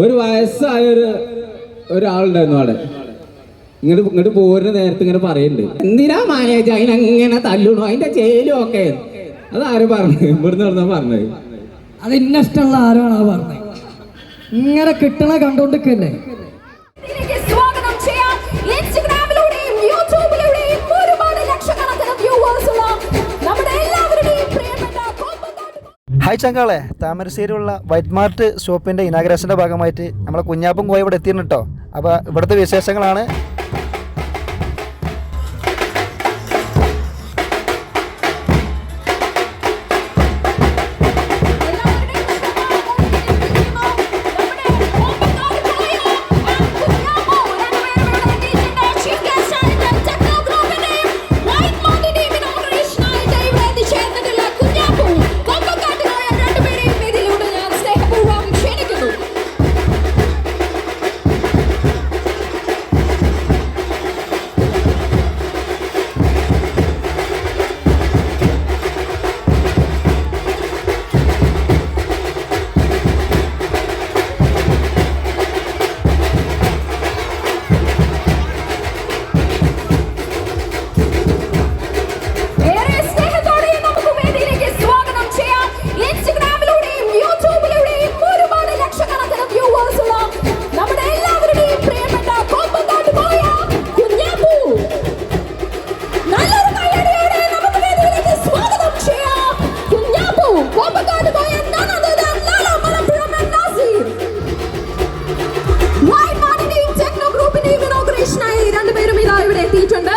ഒരു വയസ്സായ ഒരു ഒരാളുണ്ടായിരുന്നു അവിടെ. ഇങ്ങോട്ട് ഇങ്ങോട്ട് പോരുന്ന നേരത്തെ ഇങ്ങനെ പറയുന്നുണ്ട് എന്തിനാ മാനേജ് അതിനങ്ങനെ തല്ലണു? അതിന്റെ ചേലും ഒക്കെ. അതാരും പറഞ്ഞു? ഇവിടുന്ന് പറഞ്ഞാ പറഞ്ഞത്? അത് ഇന്ന ഇഷ്ടമുള്ള ആരാണ് പറഞ്ഞത്? ഇങ്ങനെ കിട്ടണ കണ്ടോണ്ടിരിക്കല്ലേ ഹായ് ചങ്കാളെ. താമരശ്ശേരിയുള്ള വൈറ്റ് മാർട്ട് ഷോപ്പിന്റെ ഇനാഗ്രേഷന്റെ ഭാഗമായിട്ട് നമ്മളെ കുഞ്ഞാപ്പം കോയ ഇവിടെ എത്തിയിരുന്നു കേട്ടോ അപ്പോൾ ഇവിടുത്തെ വിശേഷങ്ങളാണ്. എത്തിയിട്ടുണ്ട്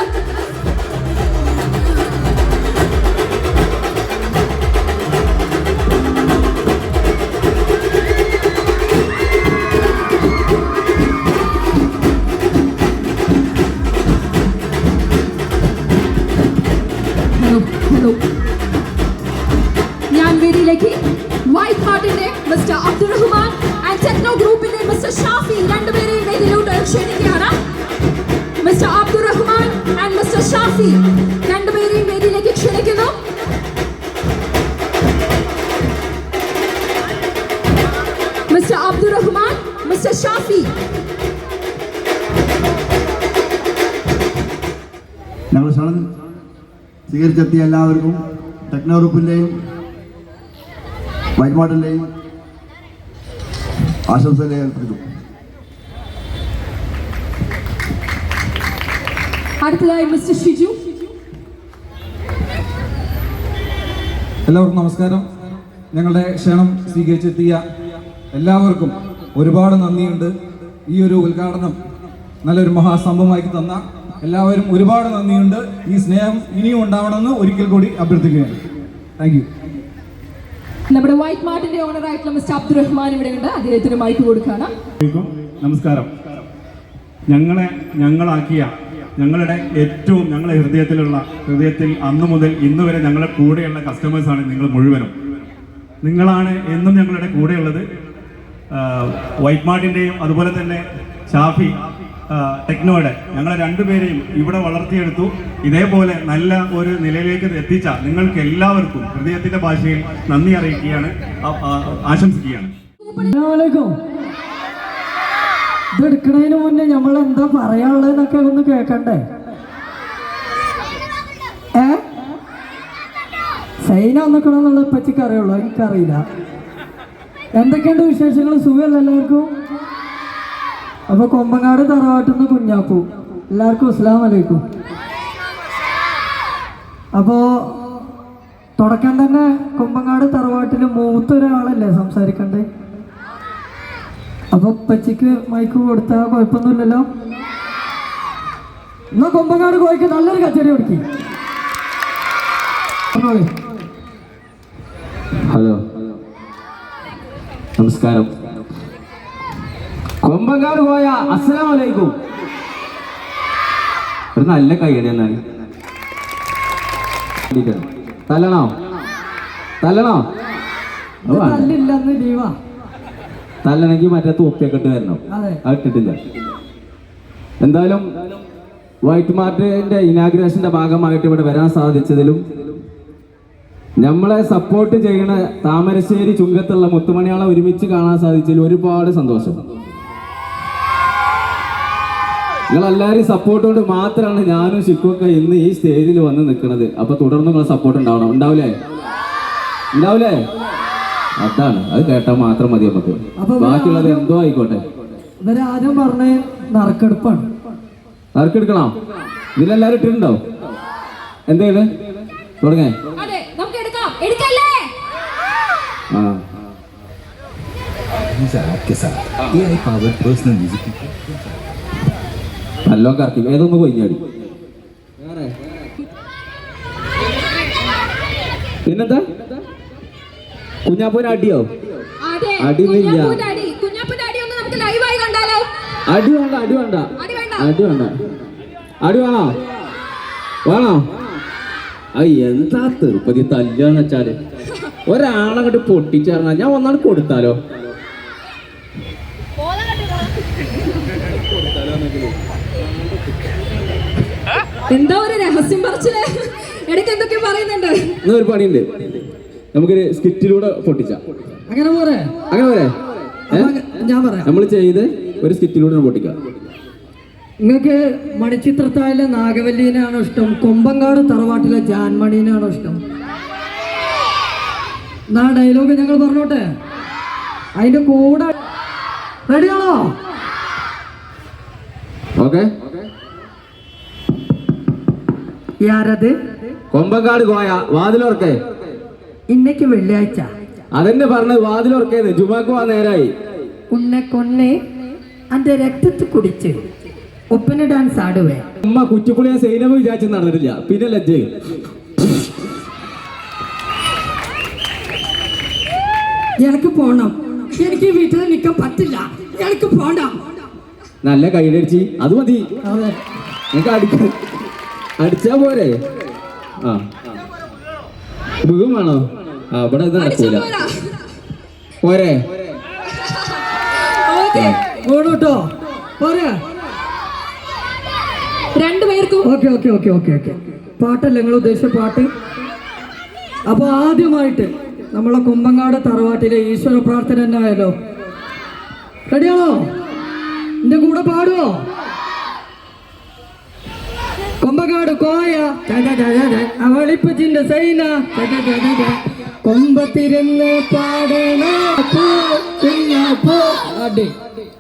ഹലോ ഹലോ ഞാൻ വേദിയിലേക്ക് വൈറ്റ് ഹാർട്ടിന്റെ മിസ്റ്റർ അബ്ദുറഹ്മാൻ ആൻഡ് ടെക്നോ ഗ്രൂപ്പിന്റെ മിസ്റ്റർ ഷാഫി രണ്ടുപേരെയും വേദിയിലോട്ട് ക്ഷണിക്കുകയാണ് ഷാഫി രണ്ടുപേരെയും വേദിയിലേക്ക് ക്ഷണിക്കുന്നു. Mister Abdurahman mister Shafi. ഞങ്ങൾ ക്ഷണം സ്വീകരിച്ചെത്തിയ എല്ലാവർക്കും ടെക്നോ ഗ്രൂപ്പിന്റെയും വൈറ്റ് മാർട്ടിന്റെയും ആശംസകൾ ഏർപ്പെടുത്തും അടുത്തതായി മിസ്റ്റർ ഷിജു. എല്ലാവർക്കും നമസ്കാരം. ഞങ്ങളുടെ ക്ഷണം സ്വീകരിച്ചെത്തിയ എല്ലാവർക്കും ഒരുപാട് നന്ദിയുണ്ട്. ഈ ഒരു ഉദ്ഘാടനം നല്ലൊരു മഹാസംഭവമാക്കി തന്ന എല്ലാവരും ഒരുപാട് നന്ദിയുണ്ട്. ഈ സ്നേഹം ഇനിയും ഉണ്ടാവണമെന്ന് ഒരിക്കൽ കൂടി അഭ്യർത്ഥിക്കുകയാണ്. താങ്ക് യു നമ്മുടെ വൈറ്റ് മാർട്ടിന്റെ ഓണർ ആയിട്ടുള്ള മിസ്റ്റർ അബ്ദുൾ റഹ്മാൻ ഇവിടെ ഉണ്ട്. അദ്ദേഹത്തിന് മൈക്ക് കൊടുക്കുകയാണ് നമസ്കാരം. ഞങ്ങളെ ഞങ്ങളാക്കിയ ഞങ്ങളുടെ ഏറ്റവും ഞങ്ങളുടെ ഹൃദയത്തിലുള്ള ഹൃദയത്തിൽ അന്നു മുതൽ ഇന്ന് വരെ ഞങ്ങളുടെ കൂടെയുള്ള കസ്റ്റമേഴ്സാണ് നിങ്ങൾ മുഴുവനും. നിങ്ങളാണ് എന്നും ഞങ്ങളുടെ കൂടെയുള്ളത്. വൈറ്റ് മാർട്ടിന്റെയും അതുപോലെ തന്നെ ഷാഫി ടെക്നോയുടെ ഞങ്ങളെ രണ്ടുപേരെയും ഇവിടെ വളർത്തിയെടുത്തു. ഇതേപോലെ നല്ല ഒരു നിലയിലേക്ക് എത്തിച്ച നിങ്ങൾക്ക് എല്ലാവർക്കും ഹൃദയത്തിന്റെ ഭാഷയിൽ നന്ദി അറിയിക്കുകയാണ്. ആശംസിക്കുകയാണ്. ഇത് എടുക്കണതിന് മുന്നേ നമ്മൾ എന്താ പറയാനുള്ളതെന്നൊക്കെ ഒന്ന് കേക്കണ്ടേ? ഏ? സൈന വന്നിക്കണമെന്നുള്ള ഇപ്പച്ചിക്ക് അറിയുള്ളൂ എനിക്കറിയില്ല. എന്തൊക്കെയുണ്ട് വിശേഷങ്ങൾ സുഖമല്ല എല്ലാവർക്കും? അപ്പൊ കൊമ്പങ്ങാട് തറവാട്ടുന്ന കുഞ്ഞാപ്പു. എല്ലാവർക്കും അസ്ലാം വലൈക്കും അപ്പോ തുടക്കം തന്നെ കൊമ്പങ്ങാട് തറവാട്ടിൽ മൂത്തൊരാളല്ലേ സംസാരിക്കണ്ടേ? അപ്പൊ പച്ചക്ക് മൈക്ക് കൊടുത്താ കുഴപ്പമൊന്നുമില്ലല്ലോ? എന്നാ കൊമ്പങ്ങാട് കോഴിക്ക് നല്ലൊരു കച്ചേരി കൊടുക്കി. ഹലോ. നമസ്കാരം. കൊമ്പങ്ങാട് പോയ അസലാമലൈക്കും ഒരു നല്ല കൈയടി എന്നാണ് തല്ലണോ? തല്ലണോ. തല്ലില്ലെന്ന് ലീവാ തല്ലണമെങ്കിൽ മറ്റേ തോപ്പിയൊക്കെ ഇട്ട് വരണം അതെ. ഇട്ടിട്ടില്ല. എന്തായാലും വൈറ്റ് മാർട്ടിന്റെ ഇനാഗ്രേഷന്റെ ഭാഗമായിട്ട് ഇവിടെ വരാൻ സാധിച്ചതിലും നമ്മളെ സപ്പോർട്ട് ചെയ്യണ താമരശ്ശേരി ചുങ്കത്തുള്ള മുത്തുമണിയാളെ ഒരുമിച്ച് കാണാൻ സാധിച്ചതിൽ ഒരുപാട് സന്തോഷം. നിങ്ങൾ എല്ലാവരും സപ്പോർട്ട് കൊണ്ട് മാത്രമാണ് ഞാനും ശിക്കുമൊക്കെ ഇന്ന് ഈ സ്റ്റേജിൽ വന്ന് നിൽക്കുന്നത് അപ്പൊ തുടർന്ന് നിങ്ങളെ സപ്പോർട്ട് ഉണ്ടാവണം. ഉണ്ടാവില്ലേ ഉണ്ടാവില്ലേ അതാണ് അത് കേട്ടാൽ മാത്രം മതി നമുക്ക്. ബാക്കിയുള്ളത് എന്തോ ആയിക്കോട്ടെ. ഇവരാദ്യം പറഞ്ഞ നറുക്കെടുപ്പാണ്. നറുക്കെടുക്കണോ? ഇതിലെല്ലാരും ഇട്ടിട്ടുണ്ടോ? എന്തേത് തുടങ്ങേ. അതെ നമുക്ക് എടുക്കാം. എടുക്കല്ലേ? ആ. നല്ലോ കറക്കി. ഏതൊന്ന് കൊഞ്ഞാടി പിന്നെന്താ? കുഞ്ഞാപ്പൂന് അടിയോ. കുഞ്ഞാപ്പൂന്റെ അടി. വേണ്ട അടി വേണ്ട. അടി വേണ്ട. അടി വേണോ? വേണോ? അയ്യ എന്താ തിരുപ്പതി തല്ലാന്ന് വെച്ചാൽ? ഒരാളങ്ങോട്ട് പൊട്ടിച്ചേർന്നാ ഞാൻ ഒന്നാണ് കൊടുത്താലോ? എന്താ ഒരു രഹസ്യം പറച്ചിൽ. ഇടയ്ക്ക് എന്തൊക്കെ പറയുന്നുണ്ട്. ഒരു പണിയുണ്ട്. നമുക്കൊരു സ്കിറ്റിലൂടെ പൊട്ടിച്ച. അങ്ങനെ പോരെ? അങ്ങനെ പോരെ? ഞാൻ പറയാം. നമ്മൾ ചെയ്ത് ഒരു സ്കിറ്റിലൂടെ പൊട്ടിക്കാം. നിങ്ങൾക്ക് മണിച്ചിത്രത്താഴിലെ നാഗവല്ലീനാണോ ഇഷ്ടം? കൊമ്പങ്കാട് തറവാട്ടിലെ ജാൻമണീനാണോ ഇഷ്ടം? എന്നാ ഡയലോഗ് ഞങ്ങൾ പറഞ്ഞോട്ടെ? അതിന്റെ കൂടെ റെഡിയാണോ ഓക്കെ. യാരത്? കൊമ്പങ്കാട് പോയ വാതിലോർക്കെ. ഇന്നേക്ക് വെള്ളിയാഴ്ച. അതെന്നെ പറഞ്ഞത് വാതിലോർക്കേന്ന് ജുമാക്ക് പോവാൻ നേരായി. ഉന്നെ കൊന്നെ അന്റെ രക്തത്തിൽ കുടിച്ച് ഒപ്പന ഡാൻസ് ആടുവേ ഉമ്മ കുറ്റിപ്പുളിയെ സൈനവ് വിചാരിച്ചു നടന്നിട്ടില്ല. പിന്നെ ലജ്ജ. എനിക്ക് പോണം. എനിക്ക് വീട്ടിൽ നിൽക്കാൻ പറ്റില്ല. എനിക്ക് പോണ്ട നല്ല കൈയടിച്ച് അത് മതി. അതെ. നിനക്ക് അടിക്ക അടിച്ചാ പോരെ? ആ. വീഴും വേണോ ആ ഇവിടെ ഇത് നടക്കൂല. പോരെ. ഓക്കേ. പോരെ കേട്ടോ പോരാ. രണ്ടുപേർക്കും okay okay okay okay okay. പാട്ടല്ല നിങ്ങൾ ഉദ്ദേശിച്ച പാട്ട്? അപ്പോൾ ആദ്യമായിട്ട് നമ്മളെ കുമ്പങ്ങാട് തറവാട്ടിലെ ഈശ്വര പ്രാർത്ഥന തന്നെ ആയല്ലോ റെഡിയാണോ? എന്റെ കൂടെ പാടുവോ? കൊമ്പങ്ങാട് കോയ. അവളിപ്പച്ചിന്റെ സൈന. കൊമ്പത്തിരുന്ന് പാടണ. അടി.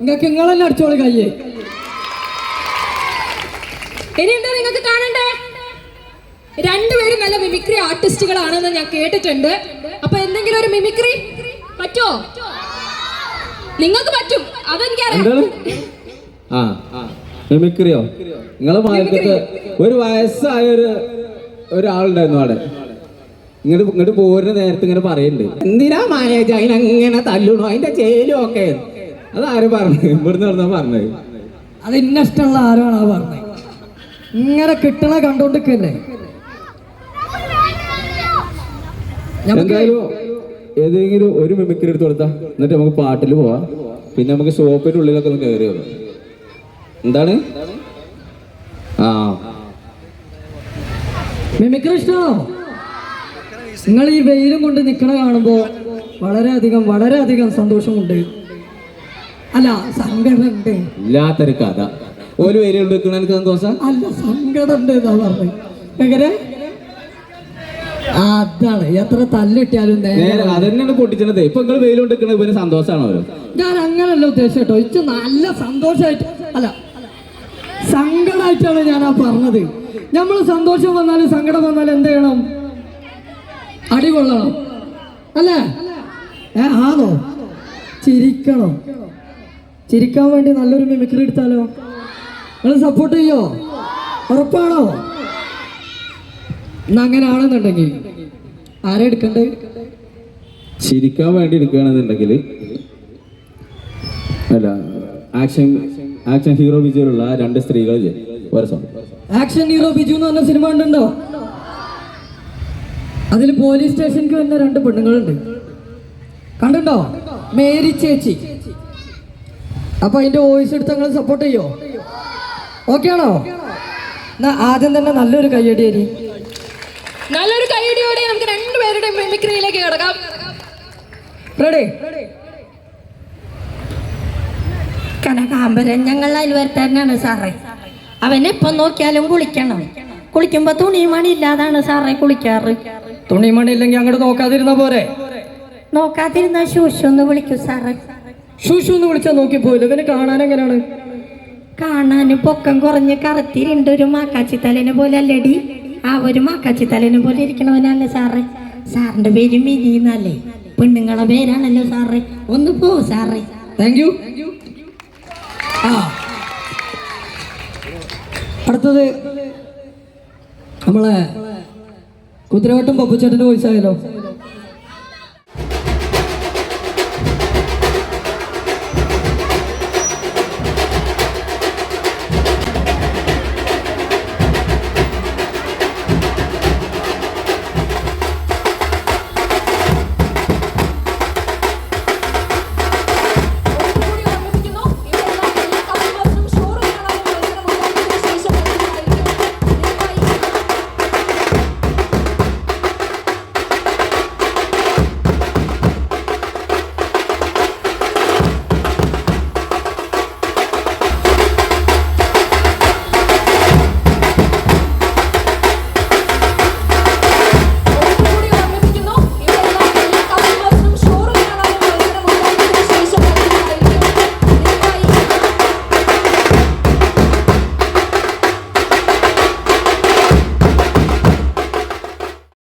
നിങ്ങൾക്ക് നിങ്ങളെന്നെ അടിച്ചോളി കയ്യേ. ഇനി എന്താ നിങ്ങൾക്ക് കാണണ്ടേ? രണ്ടുപേരും നല്ല മിമിക്രി ആർട്ടിസ്റ്റുകളാണെന്ന് ഞാൻ കേട്ടിട്ടുണ്ട്. അപ്പൊ എന്തെങ്കിലും ഒരു മിമിക്രി പറ്റോ നിങ്ങൾക്ക് പറ്റും. അതെനിക്കറിയാം. ആ. മിമിക്രിയോ? നിങ്ങളെ മാർക്കത്ത് ഒരു വയസ്സായ ഒരു ഒരാളുണ്ടായിരുന്നു അവിടെ. ഇങ്ങോട്ട് ഇങ്ങോട്ട് പോരുന്ന നേരത്തെ ഇങ്ങനെ പറയുന്നുണ്ട് എന്തിനാ മാനേജ് അതിനങ്ങനെ തല്ലണു? അതിന്റെ ചേലും ഒക്കെ അതാരും പറഞ്ഞു? ഇവിടുന്ന് പറഞ്ഞാ പറഞ്ഞത്? അത് ഇന്ന ഇഷ്ടമുള്ള ആരാണ് ആ പറഞ്ഞത് ഇങ്ങനെ കിട്ടണ കണ്ടോണ്ടിരിക്കല്ലേ എന്തായാലും ഏതെങ്കിലും ഒരു മിമിക്രി എടുത്ത് കൊടുത്താ. എന്നിട്ട് നമുക്ക് പാട്ടിൽ പോവാം. പിന്നെ നമുക്ക് ഷോപ്പിന്റെ ഉള്ളിലൊക്കെ ഒന്ന് കയറി വരാം എന്താണ്? ആ. മിമിക്രി ഇഷ്ടമാണോ നിങ്ങൾ ഈ വെയിലും കൊണ്ട് നിൽക്കണ കാണുമ്പോൾ വളരെയധികം വളരെയധികം സന്തോഷമുണ്ട്. അല്ല സങ്കടമുണ്ട്. ഇല്ലാത്തൊരു കഥ. ഒരു വെയിൽ കൊണ്ട് നിൽക്കണ എനിക്ക് സന്തോഷം? അല്ല സങ്കടമുണ്ട് എന്നാ പറഞ്ഞത് എങ്ങനെ? അതാണ്. എത്ര തല്ലിട്ടിയാലും നേരെ അതന്നെയാണ് പൊട്ടിച്ചത് ഇപ്പൊ നിങ്ങൾ വെയിലോട്ട് നിൽക്കണത് ഇവന് സന്തോഷമാണോ ഞാൻ അങ്ങനല്ല ഉദ്ദേശം കേട്ടോ. ഇച്ച് നല്ല സന്തോഷമായിട്ട് അല്ല സങ്കടമായിട്ടാണ് ഞാൻ ആ പറഞ്ഞത്. നമ്മൾ സന്തോഷം വന്നാലും സങ്കടം വന്നാലും എന്ത് ചെയ്യണം? അടികൊള്ളണം അല്ലേ? ഏ ആണോ ചിരിക്കണം. ചിരിക്കാൻ വേണ്ടി നല്ലൊരു മിമിക്രി എടുത്താലോ? നിങ്ങൾ സപ്പോർട്ട് ചെയ്യോ? ഉറപ്പാണോ? അങ്ങനെ ആണെന്നുണ്ടെങ്കിൽ ആരെ എടുക്കണ്ടേ? ചിരിക്കാൻ വേണ്ടി എടുക്കുകയാണെന്നുണ്ടെങ്കിൽ അല്ല ആക്ഷൻ ആക്ഷൻ ഹീറോ വിജയിലുള്ള രണ്ട് സ്ത്രീകൾ ഒരു സോങ് ആക്ഷൻ ഹീറോ ബിജു എന്ന് പറഞ്ഞ സിനിമ ഉണ്ടോ അതിൽ പോലീസ് സ്റ്റേഷനിലേക്ക് വരുന്ന രണ്ട് പെണ്ണുങ്ങളുണ്ട്. കണ്ടുണ്ടോ? മേരി ചേച്ചി. അപ്പൊ അതിന്റെ വോയിസ് എടുത്ത് നിങ്ങൾ സപ്പോർട്ട് ചെയ്യോ? ഓക്കെ ആണോ? എന്നാ ആദ്യം തന്നെ നല്ലൊരു കയ്യടി അരി. നല്ലൊരു കയ്യടിയോടെ നമുക്ക് രണ്ടുപേരുടെ മിമിക്രിയിലേക്ക് കിടക്കാം. റെഡി കനകാമ്പരൻ ഞങ്ങൾ തന്നെയാണ് സാറേ. അവനെ എപ്പം നോക്കിയാലും കുളിക്കണം. കുളിക്കുമ്പോ തുണിമണി ഇല്ലാതാണ് സാറേ കുളിക്കാറ്. തുണിമണി ഇല്ലെങ്കിൽ അങ്ങോട്ട് നോക്കാതിരുന്ന പോരെ? നോക്കാതിരുന്ന ശൂശു ഒന്ന് വിളിക്കൂ സാറേ. ഷൂഷു എന്ന് വിളിച്ചാൽ നോക്കിപ്പോയില്ല ഇവന് കാണാൻ എങ്ങനെയാണ്? കാണാനും പൊക്കം കുറഞ്ഞ് കറുത്തിരുണ്ട് ഒരു മാക്കാച്ചി തലേനെ പോലെ അല്ലടി. ആ ഒരു മാക്കാച്ചി തലേനെ പോലെ ഇരിക്കണവനല്ലേ സാറേ. സാറിന്റെ പേര് മിനി എന്നല്ലേ പെണ്ണുങ്ങളെ പേരാണല്ലോ സാറേ. ഒന്ന് പോ സാറേ. താങ്ക് യു അടുത്തത് നമ്മളെ കുതിരവട്ടം പപ്പുച്ചേട്ടന്റെ വോയിസ് ആയാലോ